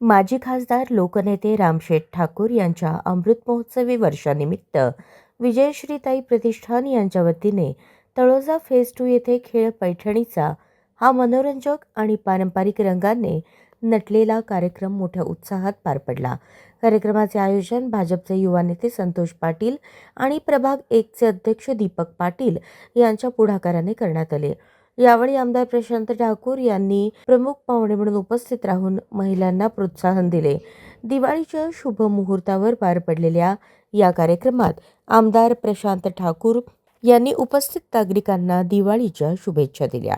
माजी खासदार लोकनेते रामशेठ ठाकूर यांच्या अमृत महोत्सवी वर्षानिमित्त विजयश्रीताई प्रतिष्ठान यांच्या वतीने तळोजा फेज टू येथे खेळ पैठणीचा हा मनोरंजक आणि पारंपरिक रंगाने नटलेला कार्यक्रम मोठ्या उत्साहात पार पडला. कार्यक्रमाचे आयोजन भाजपचे युवा नेते संतोष पाटील आणि प्रभाग एकचे अध्यक्ष दीपक पाटील यांच्या पुढाकाराने करण्यात आले. यावेळी आमदार प्रशांत ठाकूर यांनी प्रमुख पाहुणे म्हणून उपस्थित राहून महिलांना प्रोत्साहन दिले. दिवाळीच्या शुभ मुहूर्तावर पार पडलेल्या या कार्यक्रमात आमदार प्रशांत ठाकूर यांनी उपस्थित नागरिकांना दिवाळीच्या शुभेच्छा दिल्या.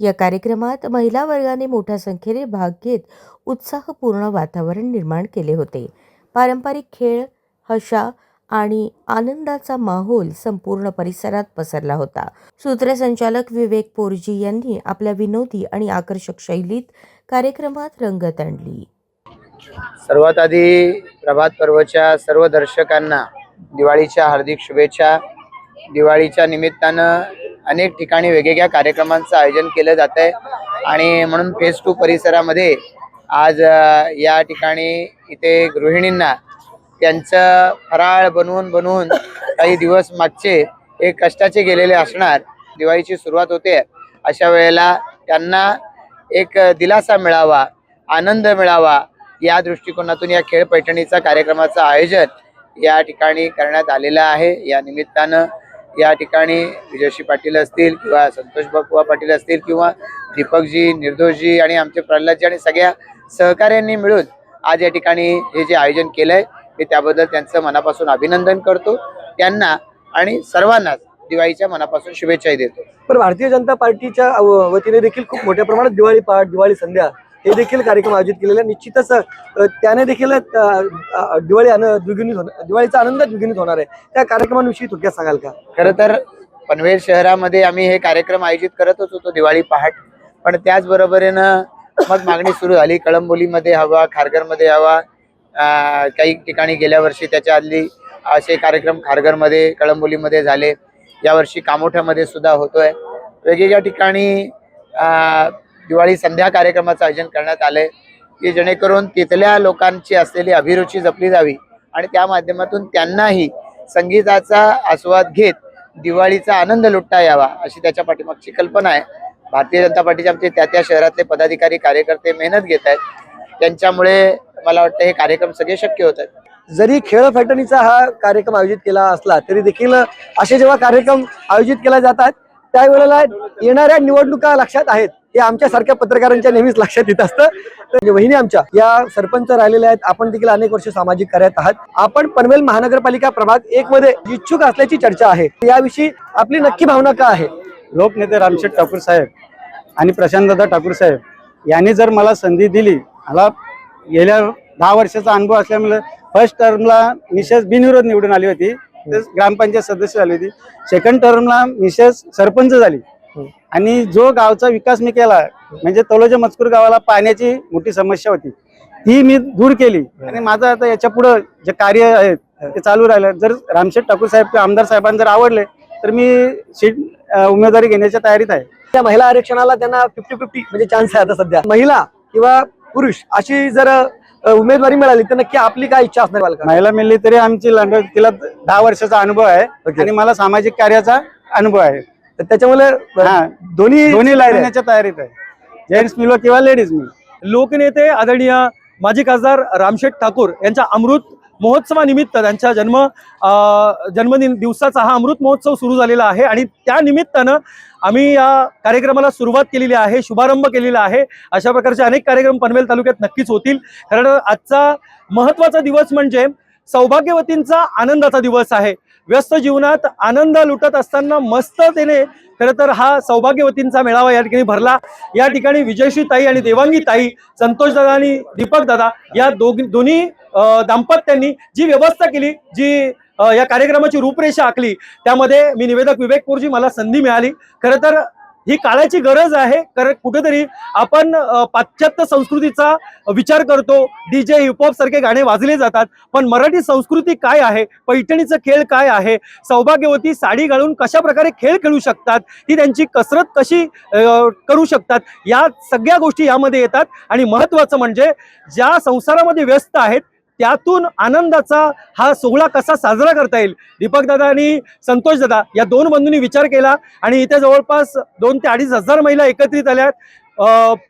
या कार्यक्रमात महिला वर्गाने मोठ्या संख्येने भाग घेत उत्साहपूर्ण वातावरण निर्माण केले होते. पारंपरिक खेळ हशा आणि आनंदाचा माहोल संपूर्ण परिसरात पसरला होता. सूत्रसंचालक विवेक पोरजी यांनी आपल्या विनोदी आणि आकर्षक शैलीत कार्यक्रमात रंगत आणली. सर्वात आधी प्रभात पर्वच्या सर्व दर्शकांना दिवाळीच्या हार्दिक शुभेच्छा. दिवाळीच्या निमित्तानं अनेक ठिकाणी वेगवेगळ्या कार्यक्रमांचं आयोजन केलं जात आहे आणि म्हणून फेस टू परिसरामध्ये आज या ठिकाणी इथे गृहिणींना त्यांचं फराळ बनवून बनवून काही दिवस मागचे हे कष्टाचे गेलेले असणार. दिवाळीची सुरुवात होते. अशा वेळेला त्यांना एक दिलासा मिळावा आनंद मिळावा या दृष्टिकोनातून या खेळ पैठणीचा कार्यक्रमाचं आयोजन या ठिकाणी करण्यात आलेलं आहे. या निमित्तानं या ठिकाणी विजयशी पाटील असतील किंवा संतोष बकुवा पाटील असतील किंवा दीपकजी निर्दोषजी आणि आमचे प्रल्हादजी आणि सगळ्या सहकार्यांनी मिळून आज या ठिकाणी हे जे आयोजन केलं आहे मी त्याबद्दल त्यांचं मनापासून अभिनंदन करतो. त्यांना आणि सर्वांनाच दिवाळीच्या मनापासून शुभेच्छाही देतो. पण भारतीय जनता पार्टीच्या वतीने देखील खूप मोठ्या प्रमाणात दिवाळी पहाट दिवाळी संध्या हे देखील कार्यक्रम आयोजित केलेले. निश्चितच त्याने देखील दिवाळी द्विगुणित होणार दिवाळीचा आनंद द्विगुणित होणार आहे. त्या कार्यक्रमांविषयी थोडक्यात सांगाल का? खरं तर पनवेल शहरामध्ये आम्ही हे कार्यक्रम आयोजित करतच होतो दिवाळी पहाट. पण त्याचबरोबरीनं मग मागणी सुरू झाली. कळंबोलीमध्ये हवा खारघरमध्ये हवा काही ठिकाणी गेल्या वर्षी त्याच्या आधली असे कार्यक्रम खारघरमध्ये कळंबोलीमध्ये झाले. यावर्षी कामोठ्यामध्ये सुद्धा होतोय. वेगवेगळ्या ठिकाणी दिवाळी संध्या कार्यक्रमाचं आयोजन करण्यात आलंय की जेणेकरून तिथल्या लोकांची असलेली अभिरुची जपली जावी आणि त्या माध्यमातून त्यांनाही संगीताचा आस्वाद घेत दिवाळीचा आनंद लुटता यावा अशी त्याच्या पाठीमागची कल्पना आहे. भारतीय जनता पार्टीचे आमचे त्या त्या शहरातले पदाधिकारी कार्यकर्ते मेहनत घेत आहेत. त्यांच्यामुळे मला वाटतं हे कार्यक्रम सगळे शक्य होत आहेत. जरी खेळ फॅटर्नीचा हा कार्यक्रम आयोजित केला असला तरी देखील असे जेव्हा कार्यक्रम आयोजित केले जातात त्यावेळेला येणाऱ्या निवडणुका लक्षात आहेत. हे आमच्या सारख्या पत्रकारांच्या नेहमीच लक्षात येत असतं. तर वहिनी आमच्या या सरपंच राहिलेल्या आहेत. आपण देखील अनेक वर्ष सामाजिक कार्यात आहात. आपण पनवेल महानगरपालिका प्रभाग एक मध्ये इच्छुक असल्याची चर्चा आहे. याविषयी आपली नक्की भावना का आहे? लोकनेते रामशेठ ठाकूर साहेब आणि प्रशांतदादा ठाकूर साहेब यांनी जर मला संधी दिली मला गेल्या दहा वर्षाचा अनुभव असल्यामुळे फर्स्ट टर्मला मिसेस बिनविरोध निवडून आली होती. तर ग्रामपंचायत सदस्य झाली होती. सेकंड टर्मला मिसेस सरपंच झाली. आणि जो गावचा विकास मी केला म्हणजे तलोजा मजकूर गावाला पाण्याची मोठी समस्या होती. ती मी दूर केली. आणि माझं आता याच्या पुढं जे कार्य आहे ते चालू राहिलं. जर रामशेठ ठाकूर साहेब आमदार साहेबांना जर आवडले तर मी सीट उमेदवारी घेण्याच्या तयारीत आहे. त्या महिला आरक्षणाला त्यांना फिफ्टी फिफ्टी म्हणजे चान्स आहे आता सध्या. महिला किंवा पुरुष अशी जर उमेदवारी मिळाली तर नक्की आपली काय इच्छा असणार महिला मिळली तरी आमची लंडन तिला दहा वर्षाचा अनुभव आहे. आणि मला सामाजिक कार्याचा अनुभव आहे. तर त्याच्यामुळे हा. दोन्ही दोन्ही लावण्याच्या तयारीत आहे. जेंट्स मिलो किंवा लेडीज मिलो. लोकनेते आदरणीय माजी खासदार रामशेठ ठाकूर यांच्या अमृत महोत्सवानिमित्त त्यांच्या जन्म जन्मदिन दिवसाचा हा अमृत महोत्सव सुरू झालेला आहे आणि त्या निमित्तानं आम्ही या कार्यक्रमाला सुरुवात केलेली आहे शुभारंभ केलेला आहे. अशा प्रकारचे अनेक कार्यक्रम पनवेल तालुक्यात नक्कीच होतील. कारण आजचा महत्त्वाचा दिवस म्हणजे सौभाग्यवतींचा आनंदाचा दिवस आहे. व्यस्त जीवनात आनंद लुटत असताना मस्त त्याने खरं तर हा सौभाग्यवतींचा मेळावा या ठिकाणी भरला. या ठिकाणी विजयश्री ताई आणि देवांगी ताई संतोष दादा आणि दीपक दादा या दोघ दोन्ही दाम्पत्यांनी जी व्यवस्था केली जी या कार्यक्रमाची रूपरेषा आखली त्यामध्ये मी निवेदक विवेकपूरजी मला संधी मिळाली. खरं तर ही काळाची गरज आहे. कारण कुठेतरी आपण पाश्चात्य संस्कृतीचा विचार करतो. डीजे हिपहॉप सारखे गाणे वाजले जातात. पण मराठी संस्कृती काय आहे? पैठणीचं खेळ काय आहे? सौभाग्यवती साडी घालून कशा प्रकारे खेळ खेळू शकतात? ही त्यांची कसरत कशी करू शकतात? या सगळ्या गोष्टी यामध्ये येतात. आणि महत्त्वाचं म्हणजे ज्या संसारामध्ये व्यस्त आहेत त्यातून आनंदाचा हा सोहळा कसा साजरा करता येईल? दीपक दादा आणि संतोष दादा या दोन बंधूंनी विचार केला आणि इथे जवळपास दोन ते अडीच हजार महिला एकत्रित आल्यात.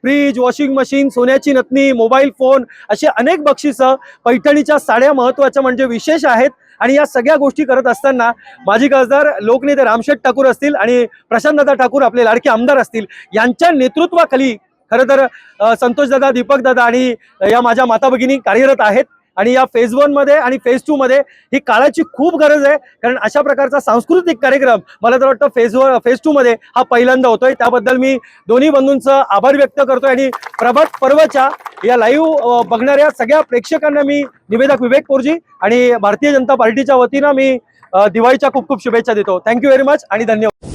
फ्रीज वॉशिंग मशीन सोन्याची नथनी मोबाईल फोन अशी अनेक बक्षिसं पैठणीच्या साड्या महत्त्वाच्या म्हणजे विशेष आहेत. आणि या सगळ्या गोष्टी करत असताना माजी खासदार लोकनेते रामशेठ ठाकूर असतील आणि प्रशांतदादा ठाकूर आपले लाडके आमदार असतील यांच्या नेतृत्वाखाली खरं तर संतोषदादा दीपकदादा आणि या माझ्या माता भगिनी कार्यरत आहेत. आणि या फेज वनमध्ये आणि फेज टू मध्ये ही काळाची खूप गरज आहे. कारण अशा प्रकारचा सांस्कृतिक कार्यक्रम मला तर वाटतं फेज वन फेज टू मध्ये हा पहिल्यांदा होतोय. त्याबद्दल मी दोन्ही बंधूंचं आभार व्यक्त करतोय आणि प्रभात पर्वच्या या लाईव्ह बघणाऱ्या सगळ्या प्रेक्षकांना मी निवेदक विवेक कोरजी आणि भारतीय जनता पार्टीच्या वतीनं मी दिवाळीच्या खूप खूप शुभेच्छा देतो. थँक्यू व्हेरी मच आणि धन्यवाद.